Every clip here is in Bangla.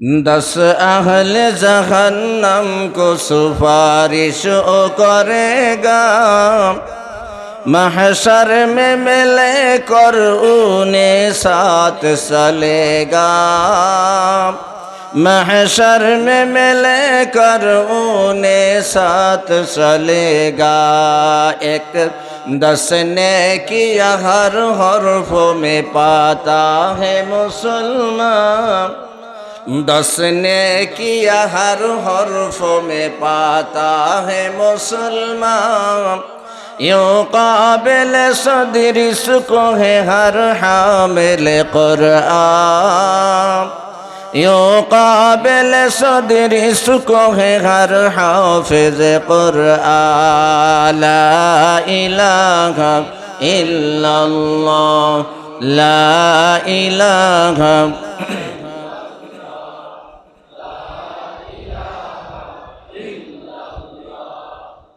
दस अहल जहन्नम को सुपारिश ओ करेगा महशर में मिले कर उन्हें साथ चलेगा महशर में मिले कर उन्हें साथ चलेगा एक दसने किया हर हरफों में पाता है मुसलमान दसने किया हर हरफों में पाता है मुसलमान यूं काबिल सदर को है हर हामिल कुरआन यूं काबिल सदर को है हर हाफिज कुरआन ला इलाहा इल्लल्लाह ला इलाहा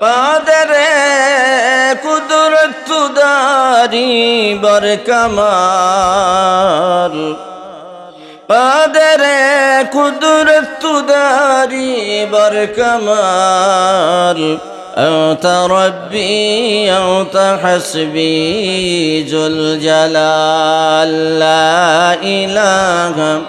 قادر قدرت داری بر کمال قادر قدرت داری بر کمال أنت ربي أنت حسبي ذو الجلال لا إله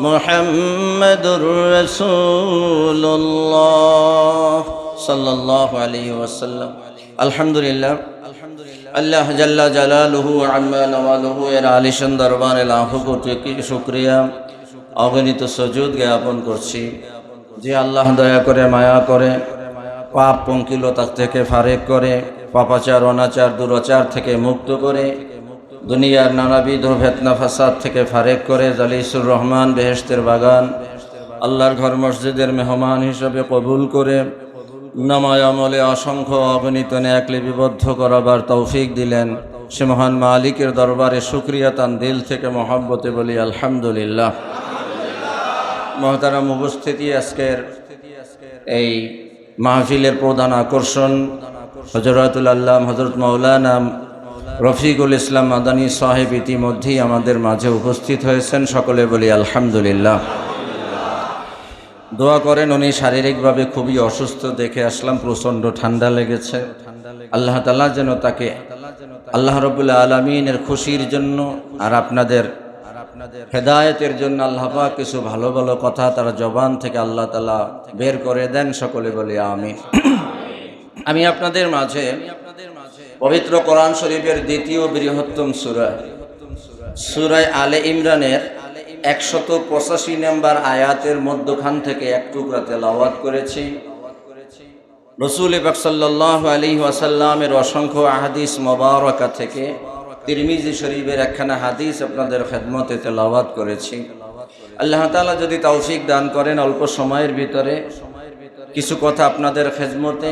মোহাম্মদুর রসুল্লাহ সাল্লাহ আলী ওয়াসাল্লাম। আলহামদুলিল্লাহ। আল্লাহ জাল্লা জালালুহু আম্মা নওয়ালুহু, এর আলিশান দরবারে লাভ করতে শুক্রিয়া। অগণিত সজুদ জ্ঞাপন করছি। যে আল্লাহ দয়া করে, মায়া করে, পাপ পঙ্কিলতা থেকে ফারেক করে পাপাচার, অনাচার, দুরাচার থেকে মুক্ত করে দুনিয়ার নানাবিধ ভেতনা ফাসাদ থেকে ফারেক করে জালিসুর রহমান বেহেস্তের বাগান, আল্লাহর ঘর মসজিদের মেহমান হিসেবে কবুল করে নামায় আমলে অসংখ্য অগণিত ন্যাক লিপিবদ্ধ করাবার তৌফিক দিলেন সে মহান মালিকের দরবারে শুক্রিয়া তান দিল থেকে মহাব্বতে বলি, আলহামদুলিল্লাহ। মহতারাম উপস্থিতি আজকের এই মাহফিলের প্রধান আকর্ষণ হজরতুল আল্লাহ হজরত মৌলানা রফিকুল ইসলাম মাদানী সাহেব ইতিমধ্যেই আমাদের মাঝে উপস্থিত হয়েছেন। সকলে বলি আলহামদুলিল্লাহ। দোয়া করেন, উনি শারীরিকভাবে খুবই অসুস্থ, দেখে আসলাম, প্রচণ্ড ঠান্ডা লেগেছে। আল্লাহ তালা যেন তাকে, আল্লাহ রবুল্লা আলমিনের খুশির জন্য আর আপনাদের হেদায়তের জন্য আল্লাহ কিছু ভালো ভালো কথা তারা জবান থেকে আল্লাহ তালা বের করে দেন। সকলে বলি আমি আমি আপনাদের মাঝে পবিত্র কোরআন শরীফের দ্বিতীয় বৃহত্তম সুরায় সুরায় আলে ইমরানের একশত পঁচাশি নম্বর আয়াতের মধ্যখান থেকে এক টুকরা তেলাওয়াত করেছি। রসুল বাকসাল্লাহ আলী ওয়াসাল্লামের অসংখ্য আহাদিস মোবারকা থেকে তিরমিজি শরীফের একখানা হাদিস আপনাদের খেদমতে তেলাওয়াত করেছি। আল্লাহ তালা যদি তৌফিক দান করেন অল্প সময়ের ভিতরে। কিছু কথা আপনাদের খেদমতে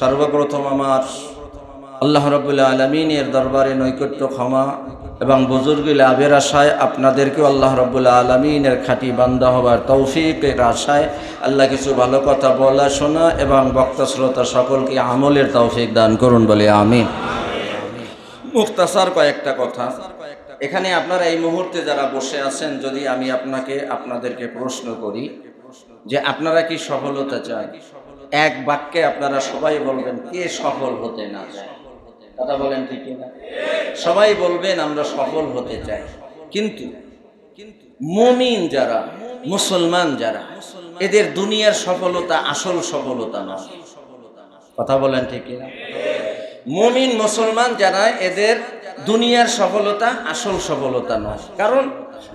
সর্বপ্রথম আমার আল্লাহ রবুল্লা আলমিনের দরবারে নৈকট্য ক্ষমা এবং বুজুর্গ লাভের আশায় আপনাদেরকেও আল্লাহ রব্বুল্লা আলমিনের খাঁটি বান্দা হবার তৌফিকের আশায় আল্লাহ কিছু ভালো কথা বলা, শোনা এবং বক্তা শ্রোতা সকলকে আমলের তৌফিক দান করুন বলে আমিন। মুক্তাসার কয়েকটা কথা। এখানে আপনারা এই মুহূর্তে যারা বসে আছেন, যদি আমি আপনাকে, আপনাদেরকে প্রশ্ন করি যে আপনারা কি সফলতা চান? এক বাক্যে আপনারা সবাই বলবেন, কে সফল হতে না কথা বলেন ঠিক না সবাই বলবেন, আমরা সফল হতে চাই। কিন্তু মমিন যারা, মুসলমান যারা, এদের দুনিয়ার সফলতা আসল সফলতা না কথা বলেন ঠিক না মমিন, মুসলমান যারা, এদের দুনিয়ার সফলতা আসল সফলতা নয়। কারণ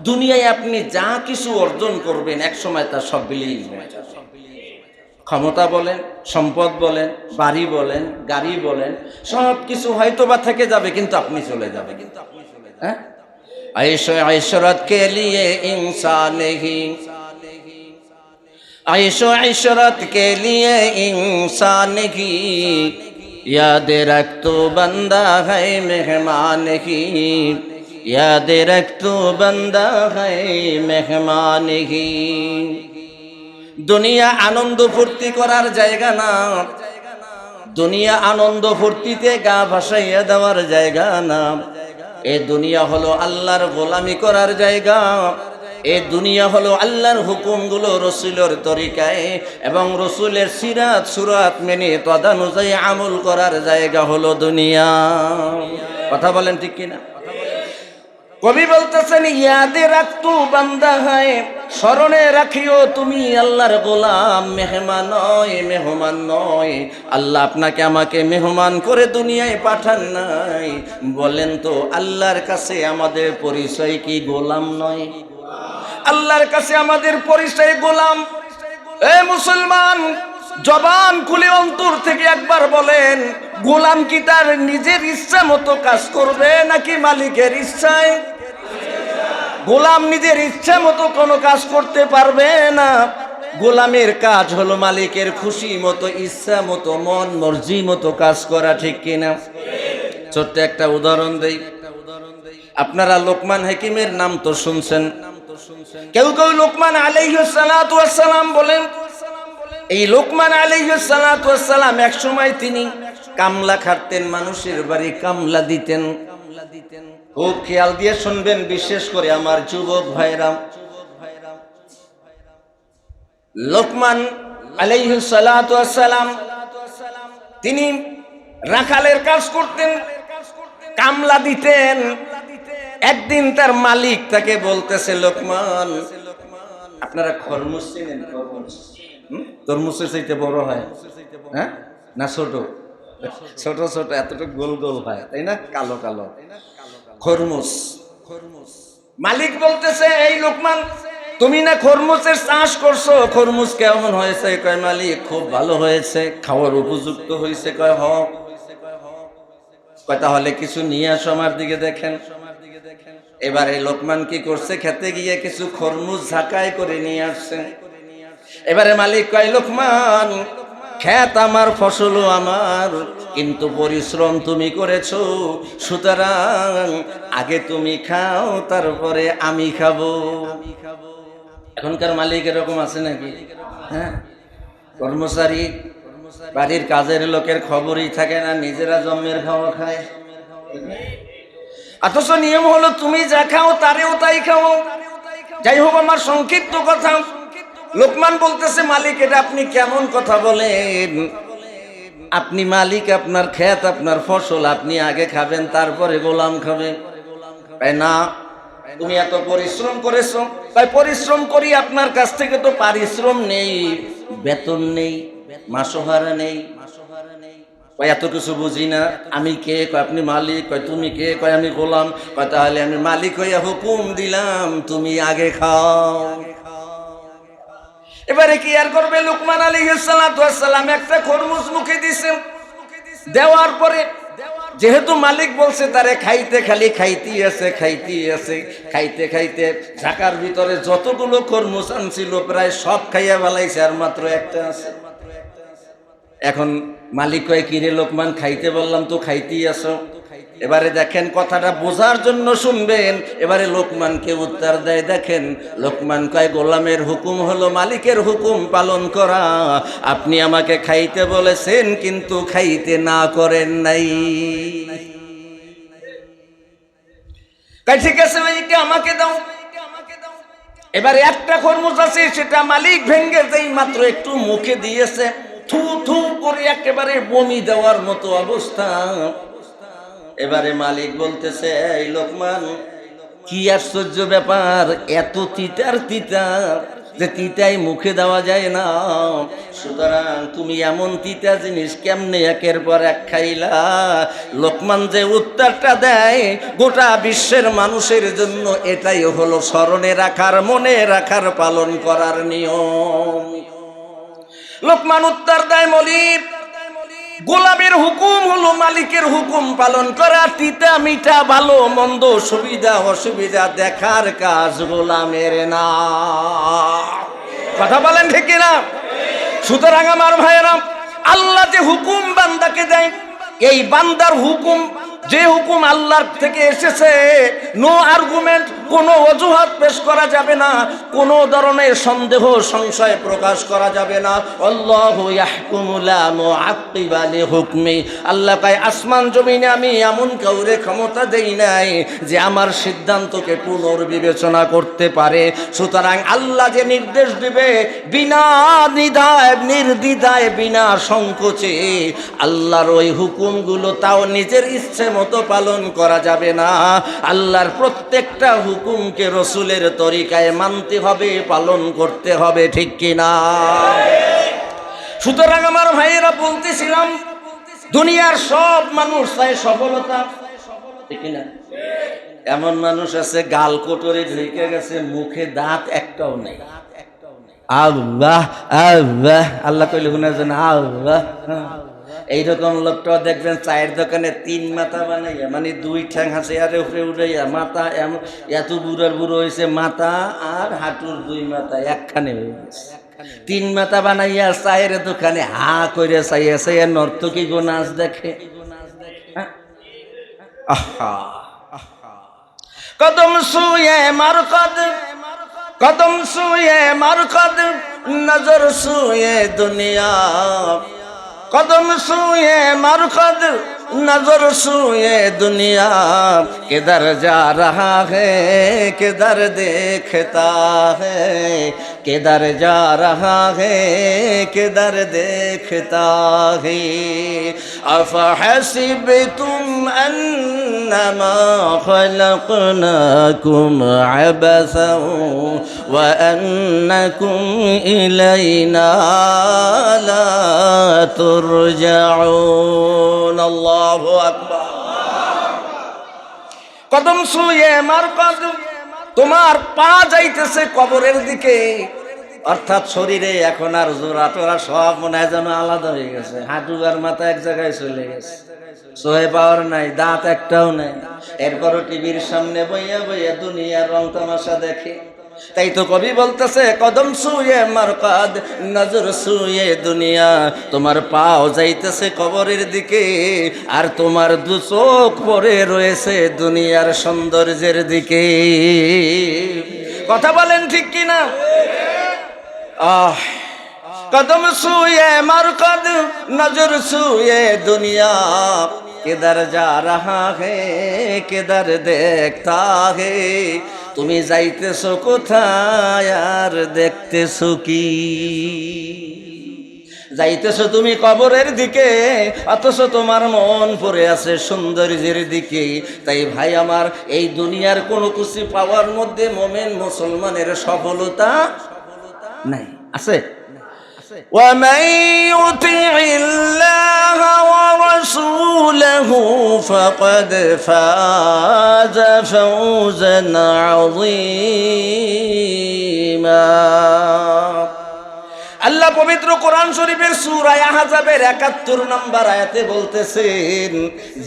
দুনিয়ায় আপনি যা কিছু অর্জন করবেন, এক সময় তা সব বিলীন হয়ে যাবে। ক্ষমতা বলেন সম্পদ বলেন বাড়ি বলেন গাড়ি বলেন সব কিছু হয়তো বা থেকে যাবে কিন্তু আপনি চলে যাবে কিন্তু আপনি চলে যাবেন হ্যাঁ ऐशो ऐशरत के लिए इंसान ही ऐशो ऐशरत के लिए इंसान ही याद रख तो बंदा है मेहमान ही याद रख तो बंदा है मेहमान ही দুনিয়া আনন্দ ফুর্তি করার জায়গা না। দুনিয়া আনন্দ ফুর্তিতে গা ভাসাইয়া দেওয়ার জায়গা না। এ দুনিয়া হলো আল্লাহর গোলামি করার জায়গা। এ দুনিয়া হলো আল্লাহর হুকুমগুলো রসুলের তরিকায় এবং রসুলের সিরাত সুরাত মেনে তদানুযায়ী আমল করার জায়গা হলো দুনিয়া। কথা বলেন ঠিক কিনা? কবি বলতেছেন, ইয়াদে রাখতু বান্দা হয়, স্মরণে রাখিও তুমি আল্লাহর গোলাম, মেহমান নয় মেহমান নয়। আল্লাহ আপনাকে আমাকে মেহমান করে দুনিয়ায় পাঠান নাই। বলেন তো, আল্লাহর কাছে আমাদের পরিচয় কি গোলাম নয়? আল্লাহর কাছে আমাদের পরিচয় গোলাম। এ মুসলমান জবান খুলে অন্তর থেকে একবার বলেন, গোলাম কি তার নিজের ইচ্ছা মতো কাজ করবে নাকি মালিকের ইচ্ছায়? গোলাম নিজের ইচ্ছা মতো কোনো কাজ করতে পারবে না। গোলামের কাজ হলো মালিকের খুশি মতো, ইচ্ছা মতো, মন মর্জি মতো কাজ করা, ঠিক কিনা ছোট্ট একটা উদাহরণ দেই। আপনারা লোকমান হাকিমের নাম তো শুনছেন। কেউ কেউ লোকমান আলাইসালাম বলেন এই লোকমান আলাইসালাম এক সময় তিনি কামলা খাটতেন, মানুষের বাড়ি কামলা দিতেন। খুব খেয়াল দিয়ে শুনবেন, বিশেষ করে আমার যুবক ভাইরাম লোকমান আলাইসালাম তিনি রাখালের কাজ করতেন, কামলা দিতেন। একদিন তার মালিক তাকে বলতেছে, লোকমান, আপনারা খরমুজ চিনেন খরমুজ? তরমুজের চাইতে বড় হয়। হ্যাঁ? না, ছোট? ছোট ছোট, এতটুকু গোল গোল হয়, তাই না? কালো কালো। খরমুজ। খরমুজ মালিক বলতেছে, এই লোকমান, তুমি না খরমুজের চাষ করছ? খরমুজ কেমন হয়েছে? কয়, মালিক, খুব ভালো হয়েছে, খাওয়ার উপযুক্ত হয়েছে। কয়, হ। কয়, তাহলে কিছু নিয়ে আসো আমার দিকে দেখেন। এবারে লোকমান কি করছে? খেতে গিয়ে কিছু খরমুজ ঝাঁকাই করে নিয়ে আসছে। এবারে মালিক কয়, লোকমান খ্যাত আমার ফসলও আমার, কিন্তু পরিশ্রম তুমি করেছ, সুতরাং আগে তুমি খাও, তারপরে আমি খাব। এখনকার মালিক এরকম আছে নাকি? হ্যাঁ? কর্মচারী, বাড়ির কাজের লোকের খবরই থাকে না, নিজেরা জন্মের খাওয়া খায়। অথচ নিয়ম হলো, তুমি যা খাও, তারেও তাই খাও। যাই হোক, আমার সংক্ষিপ্ত কথা। লোকমান বলতেছে, মালিক, এটা আপনি কেমন কথা বলেন? আপনি মালিক, আপনার ক্ষেত, আপনার ফসল, আপনি আগে খাবেন, তারপরে গোলাম খাবেন। তাই না? তুমি এত পরিশ্রম করেছ। তাই পরিশ্রম করি, আপনার কাছ থেকে তো পারিশ্রম নেই, বেতন নেই, মাসোহারা নেই। এত কিছু বুঝি না। আমি কে? কয়, আপনি মালিক, কয়, তুমি কে? কয়, আমি গোলাম। কয়, তাহলে আমি মালিক হইয়া হুকুম দিলাম, তুমি আগে খাও। এবারে কি আর করবে? লুকমান আলী সালাম একটা খরমুজ মুখে দিছেন দেওয়ার পরে যেহেতু মালিক বলছে, তারে খাইতে খালি খাইতেই আছে খাইতেই আছে, খাইতে খাইতে ঢাকার ভিতরে যতগুলো খরমুজ আনছিল, প্রায় সব খাইয়া বেলাইছে আর মাত্র একটা আছে। এখন মালিক কয় কিরে লোকমান, খাইতে বললাম তো খাইতেই আসো এবারে দেখেন কথাটা বোঝার জন্য শুনবেন। এবারে লোকমানকে উত্তর দেয়, দেখেন, লোকমান কয়, গোলামের হুকুম হলো মালিকের হুকুম পালন করা। আপনি আমাকে খাইতে বলেছেন, কিন্তু খাইতে না করেন নাই। ঠিক আছে ভাইকে, আমাকে দাও। এবারে একটা খরমুজ আছে, সেটা মালিক ভেঙ্গে যেই মাত্র একটু মুখে দিয়েছে। থু থু করে একেবারে বমি দেওয়ার মতো অবস্থা। এবারে মালিক বলতেছে, এই লোকমান, কি আশ্চর্য ব্যাপার, এত তিতার তিতা যে তিতাই মুখে দেওয়া যায় না। সুতরাং তুমি এমন তিতা জিনিস কেমনে একের পর এক খাইলা? লোকমান যে উত্তরটা দেয়, গোটা বিশ্বের মানুষের জন্য এটাই হলো স্মরণে রাখার, মনে রাখার, পালন করার নিয়ম। লোকমান উত্তর দেয়, মলিক গোলামের হুকুম হলো মালিকের হুকুম পালন করা। তিতা মিঠা ভালো মন্দ সুবিধা অসুবিধা দেখার কাজ গোলামের না। কথা বলেন ঠিক না সুতরাং আমার ভাইয়েরা, আল্লাহ যে হুকুম বান্দাকে দেয়, এই বান্দার হুকুম যে হুকুম আল্লাহর থেকে এসেছে নো আর্গুমেন্ট কোনো অজুহাত পেশ করা যাবে না, কোনো ধরনের সন্দেহ, সংশয় প্রকাশ করা যাবে না। আল্লাহ আল্লাহ তাই আসমান জমিনে আমি এমন কাউরে ক্ষমতা দেই নাই যে আমার সিদ্ধান্তকে পুনর্বিবেচনা করতে পারে। সুতরাং আল্লাহ যে নির্দেশ দিবে, বিনা নিদায় নির্দ্বিধায়, বিনা সংকোচে, আল্লাহর ওই হুকুমগুলো তাও নিজের ইচ্ছে মতো পালন করা যাবে না। আল্লাহর প্রত্যেকটা হুকুমকে রসুলের তরিকায় মানতে হবে, পালন করতে হবে, ঠিক কিনা সুতরাং আমার ভাইয়েরা বলতেছিলাম, দুনিয়ার সব মানুষ চায় সফলতা। এমন মানুষ আছে, গাল কোটরে ঢেকে গেছে, মুখে দাঁত একটাও নেই। আল্লাহ আল্লাহ আল্লাহ কইলে শুনে যেন আল্লাহ এইরকম লোকটা দেখবেন চায়ের দোকানে তিন মাথা বানাইয়া মানে দুই ঠ্যাং হাসে আর উপরে উঠাইয়া মাথা এমন এত বুড়ার বুড়ো হয়েছে মাথা আর হাঁটুর দুই মাথা একখানে হয়ে গেছে। তিন মাথা বানাইয়া চায়ের দোকানে হা করে চাইয়া চাইয়া নর্তকী গো নাচ দেখে। কদম সুয়ে মার কদম কদম সুয়ে মার কদম নজর সুয়ে দুনিয়া। قدم سوئے مرقد نظر سوئے دنیا کدھر جا رہا ہے کدھر دیکھتا ہے কেদার যা রহা হে কেদার দেখতা হে আফিব তুম খুম আবসম ইলাইনা তুর আল্লাহ কদম সুয়ে মার কদম তোমার পা যাইতেছে কবরের দিকে অর্থাৎ শরীরে এখন আর জোড়া টোরা সব মনে হয় যেন আলাদা হয়ে গেছে। হাঁটু আর মাথা এক জায়গায় চলে গেছে। সোহে পাওয়ার নাই, দাঁত একটাও নাই। এরপরও টিভির সামনে বইয়া বইয়া দুনিয়ার রং তামাশা দেখে। তাই তো কবি বলতেছে, কদম শুয়ে মারকাদ নজর শুয়ে দুনিয়া। তোমার পাও যাইতেছে কবরের দিকে, আর তোমার দু চোখ পরে রয়েছে দুনিয়ার সৌন্দর্যের দিকে। কথা বলেন ঠিক কিনা? কদম সুয়ে মার কদ, নজর সুয়ে দুনিয়া। কেদার যা রাহা হে কেদার দেখতা হে। তুমি যাইতেছো কোথায় আর দেখতেছো কি? যাইতেছো তুমি কবরের দিকে, অথচ তোমার মন পড়ে আছে সৌন্দর্যের দিকে। তাই ভাই আমার, এই দুনিয়ার কোনো কিছু পাওয়ার মধ্যে মোমেন মুসলমানের সফলতা নাই আছে ومن يطع الله ورسوله فقد فاز فوزا عظيما আল্লাহ পবিত্র কোরআন শরীফের সূরায়ে আহজাবের 71 নম্বর আয়াতে বলতেছেন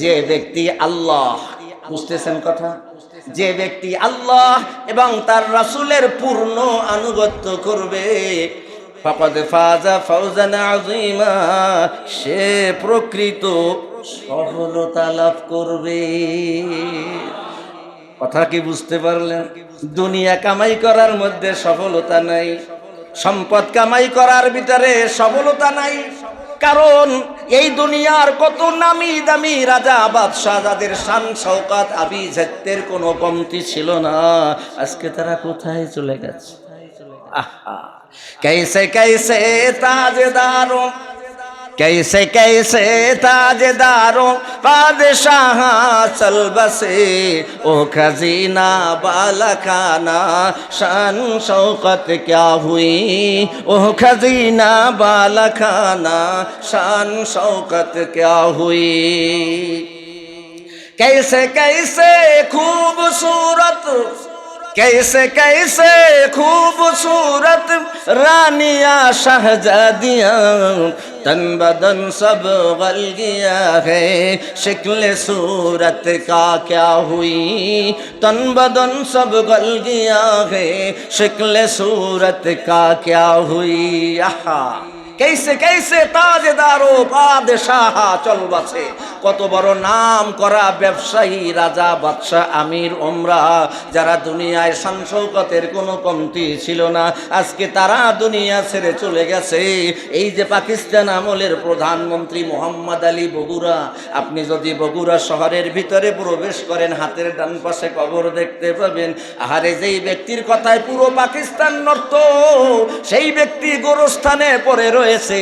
যে ব্যক্তি আল্লাহ বুঝতেছেন কথা যে ব্যক্তি আল্লাহ এবং তার রাসূলের পূর্ণ আনুগত্য করবে ফাজা সে প্রকৃত সফলতা লাভ করবে। কথা কি বুঝতে পারলেন? দুনিয়া কামাই করার মধ্যে সফলতা নাই, সম্পদ কামাই করার ভিতরে সফলতা নাই। কারণ এই দুনিয়ার কত নামি দামি রাজা বাদশাহ যাদের শান শওকাত আবিজাত্যের কোনো কমতি ছিল না আজকে তারা কোথায় চলে গেছে আহা कैसे कैसे ताजदारों کیسے کیسے تاجداروں بادشاہ چل بسے او خزینہ بالکانہ، شان شوقت کیا ہوئی؟ او خزینہ بالکانہ، شان شوقت کیا ہوئی؟ کیسے کیسے خوبصورت کیسے کیسے خوبصورت رانیاں شہزادیاں، تن بدن سب غل گیا ہے، شکل صورت کا کیا ہوئی؟ تن بدن سب غل گیا ہے، شکل صورت کا کیا ہوئی؟ آہا কেসে কেসে তাজেদারো বাদশাহ চল বাছে কত বড় নাম করা ব্যবসায়ী রাজা, বাদশাহ, আমির ওমরা যারা দুনিয়ায় সংসৌকতের কোনো কমতি ছিল না। আজকে তারা দুনিয়া ছেড়ে চলে গেছে। এই যে পাকিস্তান আমলের প্রধানমন্ত্রী মোহাম্মদ আলী বগুড়া, আপনি যদি বগুড়া শহরের ভিতরে প্রবেশ করেন, হাতের ডান পাশে কবর দেখতে পাবেন, আহারে যেই ব্যক্তির কথায় পুরো পাকিস্তান নর্ত সেই ব্যক্তি গোরস্থানে পরে রয়ে রয়েছে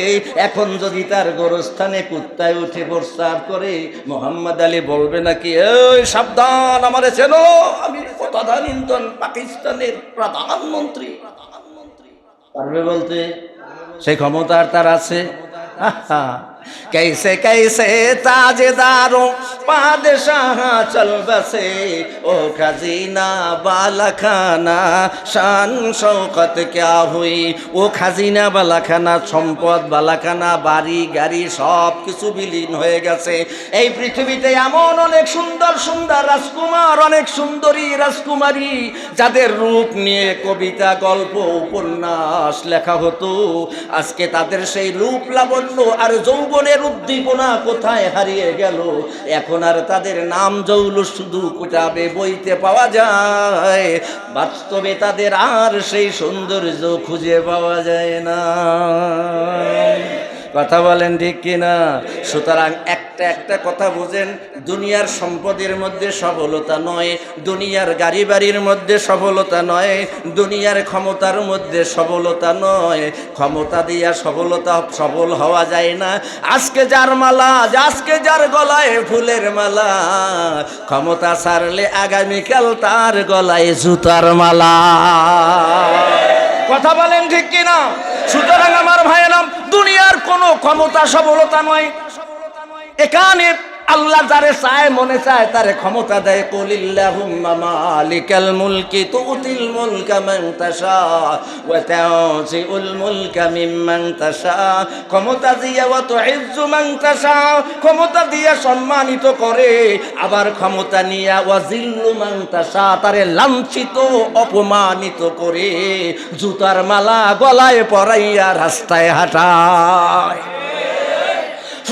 এখন যদি তার গোরস্থানে কুত্তায় উঠে প্রস্তাব করে মোহাম্মদ আলী বলবে নাকি এই সাবধান আমার চেনো আমি তদানীন্তন পাকিস্তানের প্রধানমন্ত্রী। পারবে বলতে? সেই ক্ষমতা আর তার আছে? আহা, कैसे कैसे ताजेदारों बादशाह चल बसे ओ खजीना बालाखाना शान शौकत क्या हुई ও খাজিনা বালাখানা সম্পদ বালাখানা বাড়ি গাড়ি সব কিছু বিলীন হয়ে গেছে এই পৃথিবীতে এমন অনেক সুন্দর সুন্দর রাজকুমার অনেক সুন্দরী রাজকুমারী যাদের রূপ নিয়ে কবিতা গল্প উপন্যাস লেখা হতো আজকে তাদের সেই রূপ লাবণ্য আর যৌবনের উদ্দীপনা কোথায় হারিয়ে গেল? এখন আর তাদের নাম জৌল শুধু কোটাবে, বইতে পাওয়া যায়। বাস্তবে তাদের আর সেই সৌন্দর্য খুঁজে পাওয়া যায় না। কথা বলেন ঠিক কিনা? সুতরাং একটা একটা কথা বুঝেন, দুনিয়ার সম্পদের মধ্যে সফলতা নয়, দুনিয়ার গাড়ি বাড়ির মধ্যে সফলতা নয়, দুনিয়ার ক্ষমতার মধ্যে সফলতা নয়। ক্ষমতা দিয়া সফলতা, সফল হওয়া যায় না। আজকে যার মালা, আজকে যার গলায় ফুলের মালা, ক্ষমতা ছাড়লে আগামীকাল তার গলায় জুতার মালা। কথা বলেন ঠিক কিনা? সুতরাং আমার ভাইয়েরাম দুনিয়ার কোনো ক্ষমতা সফলতা নয়। এখানে আল্লাহ যারে চায়, মনে চায়, তারে ক্ষমতা দেয়। কুলিল্লাহুম্মা মালিকাল মুলকি তুতিল মুলকা মান তাশা ওয়া তাউজিউল মুলকা মিম্মান তাশা। ক্ষমতা দিয়া ওয়া তুইজ্জু মান তাশা, ক্ষমতা দিয়া সম্মানিত করে, আবার ক্ষমতা নিয়া ওয়া জিল্লু মান তাশা, তারে লাঞ্ছিত, অপমানিত করে, জুতার মালা গলায় পরাইয়া রাস্তায় হাঁটায়।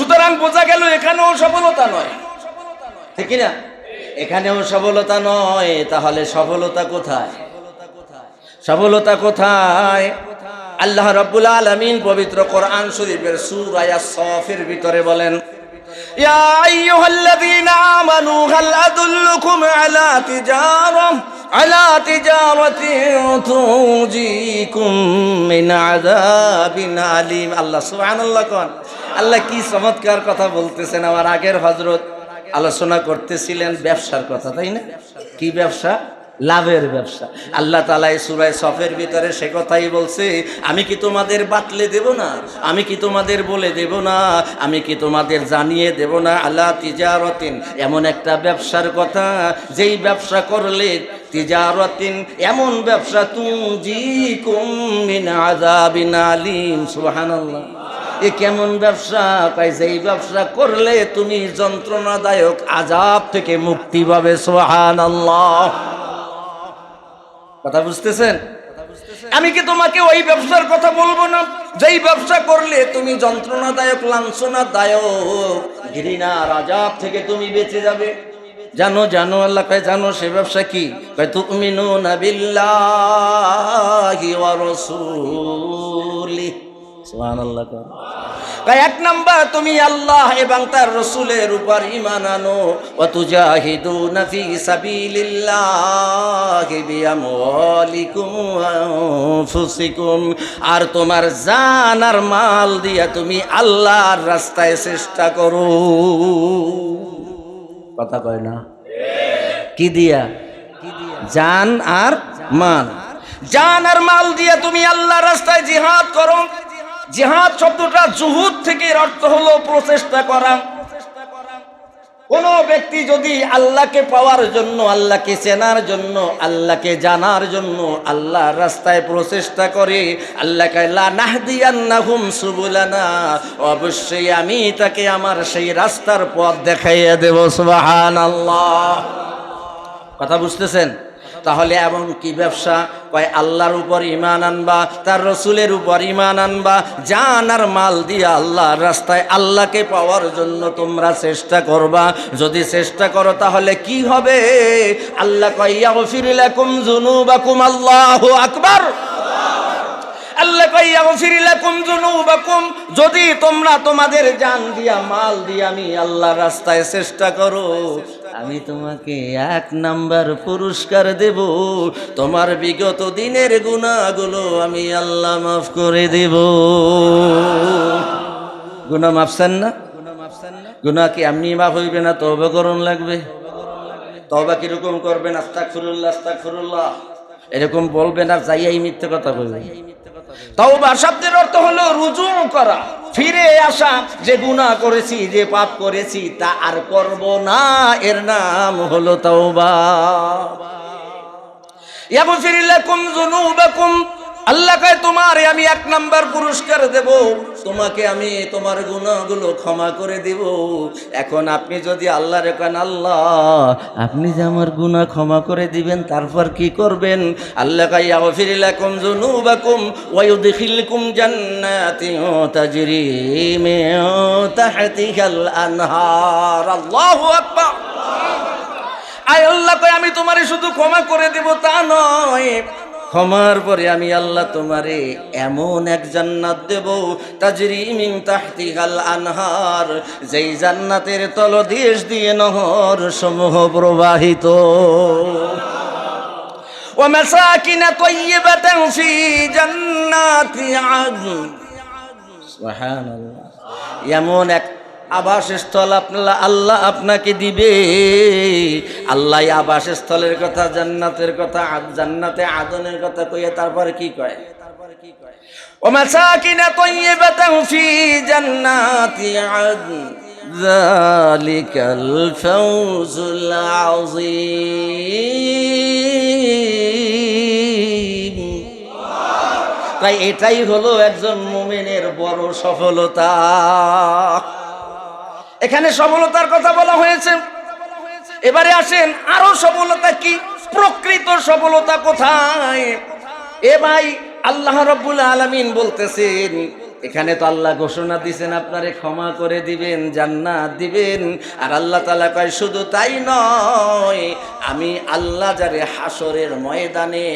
সুতরাং বোঝা গেল এখানেও সফলতা নয়। ঠিক না এখানেও সফলতা নয়, তাহলে সফলতা কোথায়? সফলতা কোথায়? আল্লাহ রব্বুল আলমিন পবিত্র কোরআন শরীফের সুরায়া সফের ভিতরে বলেন, ইয়া আইয়ুহাল্লাযীনা আমানু, হাল আদুল্লুকুম আলা তিজারাহ على تجارة تنجيكم من عذاب أليم الله سبحان الله কন আল্লাহ কি চমৎকার কথা বলতেছেন আমার আগের হজরত আলোচনা করতেছিলেন ব্যবসার কথা তাই না কি ব্যবসা লাভের ব্যবসা। আল্লাহ তালা এই সুরায় সফের ভিতরে সে কথাই বলছে, আমি কি তোমাদের বাতলে দেব না? আমি কি তোমাদের বলে দেব না? আমি কি তোমাদের জানিয়ে দেব না? আল্লাহ তিজারতিন। এমন একটা ব্যবসার কথা, যেই ব্যবসা করলে তিজারতিন, এমন ব্যবসা আজাবিন আলিম। সুবহানাল্লাহ। এ কেমন ব্যবসা? কয়, যেই ব্যবসা করলে তুমি যন্ত্রণাদায়ক আজাব থেকে মুক্তি পাবে। সুবহানাল্লাহ। কথা বুঝতেছেন? আমি কি তোমাকে ওই ব্যবসার কথা বলব না? যেই ব্যবসা করলে তুমি যন্ত্রণাদায়ক লাঞ্ছনাদায়ক ঘৃণা রাজাব থেকে তুমি বেঁচে যাবে। জানো জানো আল্লাহ কয় জানো সে ব্যবসা কি? কয় তুমিনু নাবিল্লাহি ওয়া রাসূলি সুবহানাল্লাহ কয় কয় এক নাম্বার, তুমি আল্লাহ এবং তার রসুলের উপর ইমান আনো। ওয়াতুজাহিদুনা ফি সাবিলিল্লাহি বিআমওয়ালিকুম ওয়া আনফুসিকুম। আর তোমার জান আর মাল দিয়া তুমি আল্লাহর রাস্তায় চেষ্টা করো। কথা কয় না? কি দিয়া? জান আর মাল। জান আর মাল দিয়া তুমি আল্লাহর রাস্তায় জিহাদ করো। জিহাদ শব্দটা জুহুদ থেকে অর্থ হলো প্রচেষ্টা করা। কোন ব্যক্তি যদি আল্লাহকে পাওয়ার জন্য, আল্লাহকে চেনার জন্য, আল্লাহকে জানার জন্য আল্লাহর রাস্তায় প্রচেষ্টা করে আল্লাহকে অবশ্যই আমি তাকে আমার সেই রাস্তার পথ দেখাইয়া দেব, সুবহানাল্লাহ। কথা বুঝতেছেন? তাহলে এমন কি ব্যবসা? কয়, আল্লাহর উপর ইমান আনবা, তার রসুলের উপর ইমান আনবা, জান আর মাল দিয়ে আল্লাহর রাস্তায় আল্লাহকে পাওয়ার জন্য তোমরা চেষ্টা করবা। যদি চেষ্টা করো তাহলে কি হবে? আল্লাহ কইয়া ফিরিলাকুম জুনুবাকুম আল্লাহ আকবার। আল্লাহ যদি তোমরা তোমাদের জান দিয়া, মাল দিয়া আমি আল্লাহর রাস্তায় চেষ্টা করো, আমি তোমাকে এক নাম্বার পুরস্কার দেব। তোমার বিগত দিনের গুণাগুলো আমি আল্লাহ মাফ করে দেব। গুণা মাফছেন না? গুণা কি এমনি মাফ হইবে না? তবে করণ লাগবে। তবা কীরকম করবেন? আস্তাক ফুরুল্লাহ আস্তাক এরকম বলবেন আর যাইয়াই মিথ্যে কথা বলবেন। তওবা শব্দের অর্থ হলো রুজু করা। ফিরে আসা, যে গুনাহ করেছি, যে পাপ করেছি, তা আর করব না। এর নাম হলো তওবা। ইয়াগফির লাকুম যুনুবাকুম। আল্লাহ কয় তোমারে আমি এক নাম্বার পুরস্কার দেব। তোমাকে আমি তোমার গুণাগুলো ক্ষমা করে দিব। এখন আপনি যদি আল্লাহ রেখেন আল্লাহ, আপনি যে আমার গুনাহ ক্ষমা করে দিবেন, তারপর কি করবেন? আল্লাহ কয় ইয়াগফির লাকুম যুনুবাকুম ওয়া ইউদখিলকুম জান্নাতিন তাজরি তাহতিহাল আনহার। আল্লাহু আকবার। আয় আল্লাহ, কয় আমি তোমারে শুধু ক্ষমা করে দেব তা নয় ক্ষমার পরে আমি আল্লাহ তোমারে এমন এক জান্নাত দেব তাজরি মিন তাহতিহাল আনহার যেই জান্নাতের তলদেশ দিয়ে নহর সমূহ প্রবাহিত ومساكن طيبة في جنات عدن سبحان الله এমন এক আবাসস্থল আপনার আল্লাহ আপনাকে দিবে আল্লাহ এই আবাসস্থলের কথা জান্নাতের কথা আদ- জান্নাতে আদনের কথা কইয়া তারপরে কি কয় ومساكن طيبة في جنات عدن ذلك الفوز العظيم তাই এটাই হলো একজন মুমিনের বড় সফলতা এখানে সফলতার কথা বলা হয়েছে। এবারে আসেন, আরও সফলতা কি? প্রকৃত সফলতা কোথায়? এ ভাই আল্লাহ রব্বুল আলমিন বলতেছেন এখানে তো আল্লাহ ঘোষণা দিছেন, আপনারে ক্ষমা করে দিবেন, জান্নাত দিবেন। আর আল্লাহ তালা কয়, শুধু তাই নয়, আমি আল্লাহ যারে হাসরের ময়দানে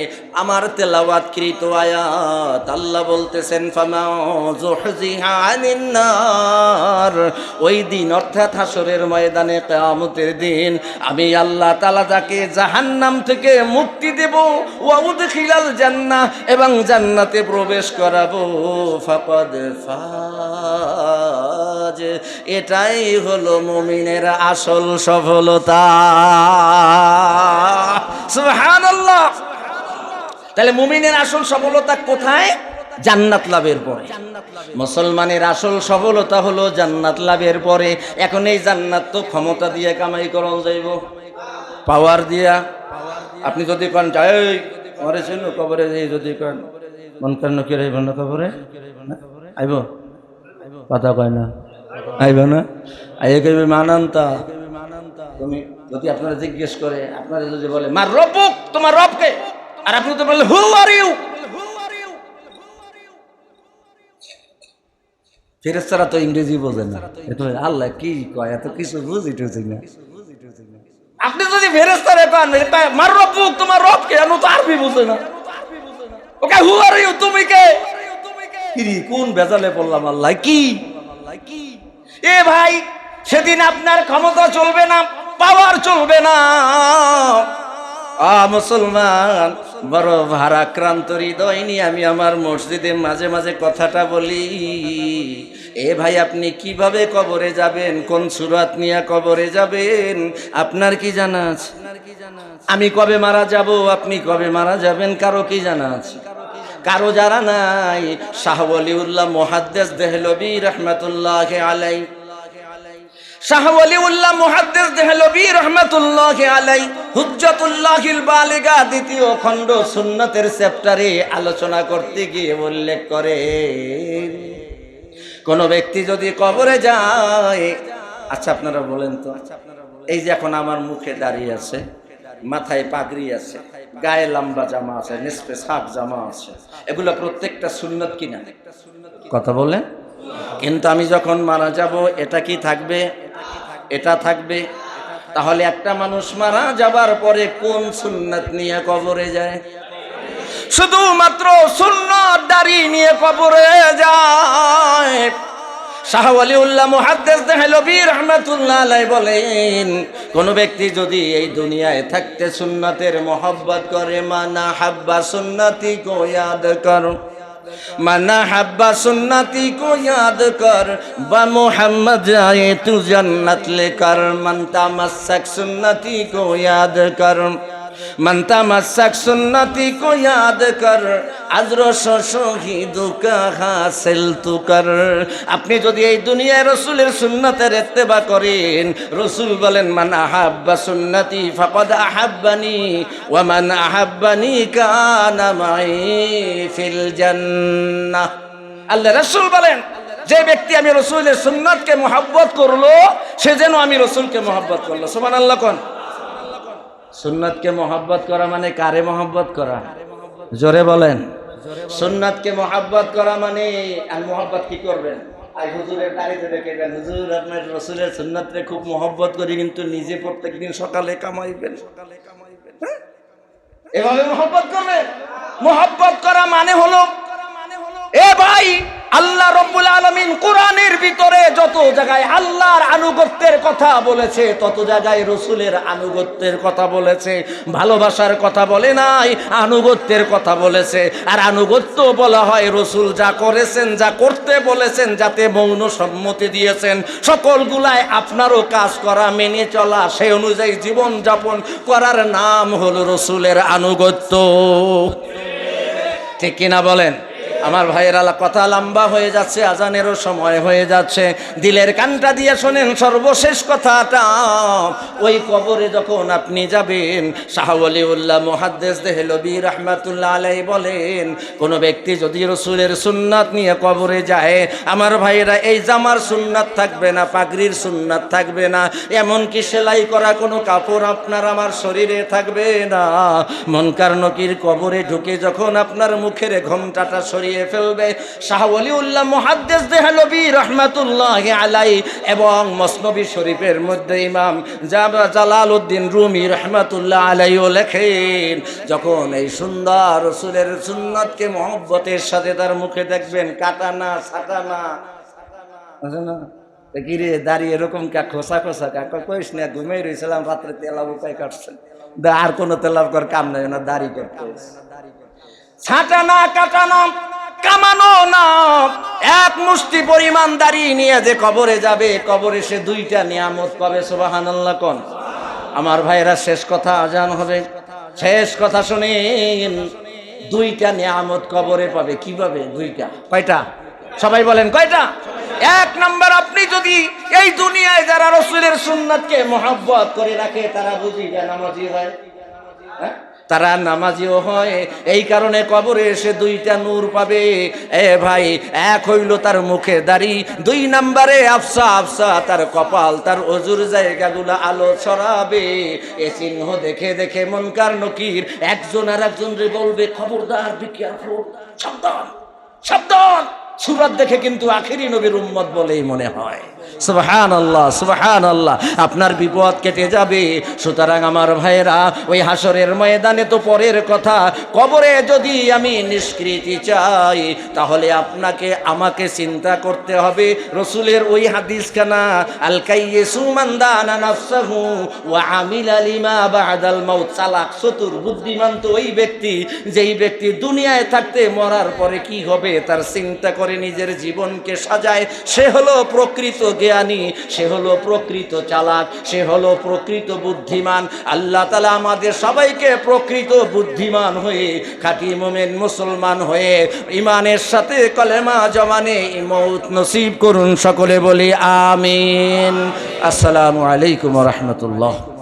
আমার তেলাওয়াতকৃত আয়াত, আল্লাহ বলতেছেন ওই দিন অর্থাৎ হাসরের ময়দানে কেয়ামতের দিন আমি আল্লাহ তালা তাকে জাহান্নাম থেকে মুক্তি দেব ওয়াউদ খিলাল জান্না এবং জান্নাতে প্রবেশ করাবো। ফাকদ ফাজ। এটাই হলো মমিনের আসল সফলতা। সুবহানাল্লাহ। তাহলে মুমিনের আসল সফলতা কোথায়? জান্নাত লাভের পরে। মুসলমানের আসল সফলতা হলো জান্নাত লাভের পরে। এখন এই জান্নাত তো ক্ষমতা দিয়ে কামাই করন যাইব। পাওয়ার দিয়া। আপনি যদি কন যাই মরে ছিল কবরে যদি কন। মন কেন কি রইব কবরে? আইব? কথা কয় না। আইব না? আইয়ে কইবে মানান্তা। তুমি যদি আপনারা জিজ্ঞেস করে আপনারা যদি বলে মার রব্বুক তোমার রবকে। আর আপনি তো বললেন হু আর ইউ? ফেরেস্তারা তো ইংরেজি বোঝে না। এত আল্লাহ কি কয় এত কিছু বুঝি টুঝি না। আপনি যদি ফেরেস্তারে পান মার রব্বুক তোমার রবকে? আমি তো আরবি বুঝে না। ওকে হু আর ইউ তুমি কে? কিরি কোন বেজালে পড়লাম আল্লাহ, কি? এ ভাই, সেদিন আপনার ক্ষমতা চলবে না পাওয়ার চলবে না। আ, মুসলমান, বড় ভারাক্রান্ত হৃদয় নিয়ে আমি আমার মসজিদে মাঝে মাঝে কথাটা বলি। এ ভাই, আপনি কীভাবে কবরে যাবেন? কোন সুরাত নিয়ে কবরে যাবেন? আপনার কি জানা আছে? আমি কবে মারা যাব? আপনি কবে মারা যাবেন? কারও কি জানা আছে? কারও যারা নাই। শাহ ওয়ালিউল্লাহ মুহাদ্দিস দেহলবি রহমাতুল্লাহ আলাই দেহলভী রহমাতুল্লাহ আলাই দ্বিতীয় আলোচনা করতে গিয়ে উল্লেখ করে। কোন ব্যক্তি যদি কবরে যায় আচ্ছা আপনারা বলেন তো, এই যে এখন আমার মুখে দাঁড়িয়ে আছে, মাথায় পাগড়ি আছে গায়ে লম্বা জামা আছে নিসপে সাপ জামা আছে। এগুলো প্রত্যেকটা সুন্নত কিনা? কথা বলে কিন্তু আমি যখন মারা যাব এটা কি থাকবে? এটা থাকবে। তাহলে একটা মানুষ মারা যাবার পরে কোন সুন্নাত নিয়ে কবরে যায়? শুধুমাত্র সুন্নত দাড়ি নিয়ে কবরে যায়। শাহ কোন ব্যক্তি যদি এই দুনিয়ায় থাকতে সুন্নাতের মোহব্বত করে, মানা হাব্বা সুন্নতি কোয়াদ কর, মানা হাব্বা সুন্নতি কোয়াদ কর, বা মোহাম্মদ তু জান্নাত লে কর মন্তা তামাসাক সুন্নতি কোয়াদ কর। আপনি যদি এই দুনিয়ায় রসুলের সুন্নাতের এত্তেবা করেন, রসুল বলেন, মান আহাব্বা সুন্নাতি ফাকাদ আহাব্বানি ও মান আহাব্বানি কানা ফিল জান্নাহ। আল্লাহ রসুল বলেন, যে ব্যক্তি আমি রসুলের সুন্নাতকে মহাব্বত করল, সে যেন আমি রসুলকে মহাব্বত করল। সুবহানাল্লাহ কোন। সুন্নতকে মোহাব্বত করা মানে কারে মোহাব্বত করা? জোরে বলেন। সুন্নাতকে মোহাব্বত করা মানে আর মোহাব্বত কি করবেন? আর খুব মোহাব্বত করি, কিন্তু নিজে প্রত্যেকদিন কামাইবেন কামাইবেন। হ্যাঁ? এভাবে মোহাব্বত করবেন? মোহাব্বত করা মানে হলো, এ ভাই আল্লাহ রব্বুল আলমিন কোরআনের ভিতরে যত জায়গায় আল্লাহর আনুগত্যের কথা বলেছে, তত জায়গায় রসুলের আনুগত্যের কথা বলেছে। ভালোবাসার কথা বলে নাই, আনুগত্যের কথা বলেছে। আর আনুগত্য বলা হয়, রসুল যা করেছেন, যা করতে বলেছেন, যাতে মৌন সম্মতি দিয়েছেন। সকলগুলায় আপনারও কাজ করা, মেনে চলা সেই অনুযায়ী জীবন যাপন করার নাম হলো রসুলের আনুগত্য। ঠিক কিনা বলেন? আমার ভাইয়ের আলা কথা লম্বা হয়ে যাচ্ছে, আজানেরও সময় হয়ে যাচ্ছে। দিলের কানটা দিয়ে শোনেন সর্বশেষ কথাটা। ওই কবরে যখন আপনি যাবেন শাহলিউল্লাহ মহাদ্দেশ দেহলবি রহমাতুল্লাহ আলাই বলেন, কোন ব্যক্তি যদি রসুলের সুন্নাত নিয়ে কবরে যায়, আমার ভাইয়েরা, এই জামার সুন্নাত থাকবে না, পাগড়ির সুন্নাত থাকবে না, এমনকি সেলাই করা কোনো কাপড় আপনার আমার শরীরে থাকবে না। মনকার নকির কবরে ঢুকে যখন আপনার মুখের ঘোমটাটা সরিয়ে ফেলবে। শাহলিউল্লাহ মহাদ্দেশ দেহলবি রহমাতুল্লাহ আলাই এবং মসনবী শরীফের মধ্যে ইমাম জালাল উদ্দিন রুমি রহমাতুল্লাহ আলাইও লেখেন, যখন এই সুন্দর রসুলের সুন্নতকে মহব্বতের সাথে তার মুখে দেখবেন কাটানা সাটানা না? তা কি রে, দাঁড়িয়ে এরকম কা, খোসা খোসা কাকা কইস না ঘুমিয়ে রয়েছিলাম রাত্রে তেলাব উপায় কাটছেন দা, আর কোনো তেলাব কর, কাম নাই, না, দাড়ি করতে ছাটানা কাটানা কামানো না। এক মুষ্টি পরিমাণ দাড়ি নিয়ে যে কবরে যাবে, কবরে সে দুইটা নিয়ামত পাবে সোবাহান আল্লাহ কন? আমার ভাইরা শেষ কথা আজান হবে। শেষ কথা শুনেন, দুইটা নিয়ামত কবরে পাবে। কীভাবে? দুইটা। কয়টা? সবাই বলেন, কয়টা? এক নাম্বার, আপনি যদি এই দুনিয়ায় যারা রসুলের সুন্নাতকে মহাব্বত করে রাখে, তারা বুঝি যে নামাজি হয়। হ্যাঁ? তারা নামাজিও হয়। এই কারণে কবরে এসে দুইটা নূর পাবে। এ ভাই, এক হইল তার মুখে দাড়ি, দুই নাম্বারে আফসা আফসা তার কপাল, তার অজুর জায়গাগুলো আলো ছড়াবে। এ চিহ্ন দেখে দেখে মনকার নকির। একজন আর একজন রে বলবে, খবরদার বিকিয়ারফুল সাবধান সাবধান। সুরাত দেখে কিন্তু আখেরি নবীর উম্মত বলেই মনে হয়। সুবহান আল্লাহ সুবহান আল্লাহ আপনার বিপদ কেটে যাবে। সুতরাং আমার ভাইয়েরা, ওই হাসরের ময়দানে তো পরের কথা, কবরে যদি আমি নিষ্কৃতি চাই, তাহলে আপনাকে, আমাকে চিন্তা করতে হবে। রসুলের ওই হাদিসখানা আল কাইয়েসু মান্দানা নাফসাহু ওয়া আমিলা লিমা বাদাল মাউত। চালাক, চতুর, বুদ্ধিমান তো ওই ব্যক্তি, যেই ব্যক্তি দুনিয়ায় থাকতে মরার পরে কি হবে, তার চিন্তা করে নিজের জীবনকে সাজায়। সে হলো প্রকৃত জ্ঞানী, সে হলো প্রকৃত চালাক, সে হলো প্রকৃত বুদ্ধিমান। আল্লাহ তালা আমাদের সবাইকে প্রকৃত বুদ্ধিমান হয়ে, খাঁটি মোমেন মুসলমান হয়ে ইমানের সাথে কলেমা জমানে মৌত নসিব করুন। সকলে বলি আমিন। আসসালামু আলাইকুম রহমতুল্লাহ।